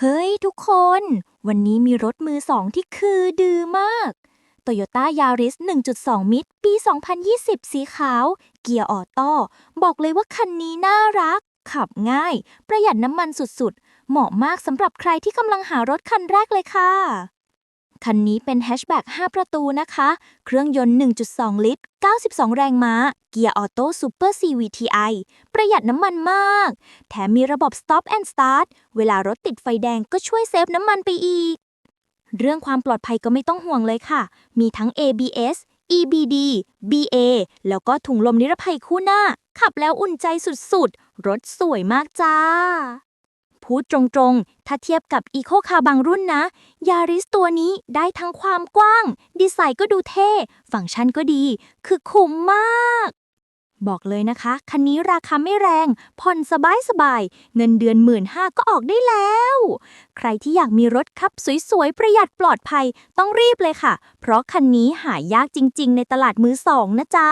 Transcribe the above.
เฮ้ยทุกคน วันนี้มีรถมือสองที่คือดือมาก Toyota Yaris 1.2 มิตร ปี 2020 สีขาว เกียร์ออโต้ บอกเลยว่าคันนี้น่ารัก ขับง่าย ประหยัดน้ำมันสุดๆ เหมาะมากสำหรับใครที่กำลังหารถคันแรกเลยค่ะ คันนี้เป็นแฮชแบ็ก5 ประตูนะคะ เครื่องยนต์ 1.2 ลิตร 92 แรงม้า เกียร์ออโต้ซูเปอร์ CVTi ประหยัดน้ำมันมาก แถมมีระบบ Stop and Start เวลารถติดไฟแดงก็ช่วยเซฟน้ำมันไปอีก เรื่องความปลอดภัยก็ไม่ต้องห่วงเลยค่ะ มีทั้ง ABS EBD BA แล้วก็ถุงลมนิรภัยคู่หน้า ขับแล้วอุ่นใจสุดๆ รถสวยมากจ้า พูดตรงๆ ถ้าเทียบกับ Eco Car บางรุ่นนะ ยาริสตัวนี้ได้ทั้งความกว้าง ดีไซน์ก็ดูเท่ ฟังก์ชันก็ดี คือคุ้มมาก บอกเลยนะคะ คันนี้ราคาไม่แรง ผ่อนสบายๆเงินเดือนหมื่นห้าก็ออกได้แล้ว ใครที่อยากมีรถขับสวยๆ ประหยัดปลอดภัยต้องรีบเลยค่ะ เพราะคันนี้หายากจริง ๆ ในตลาดมือสองนะจ๊ะ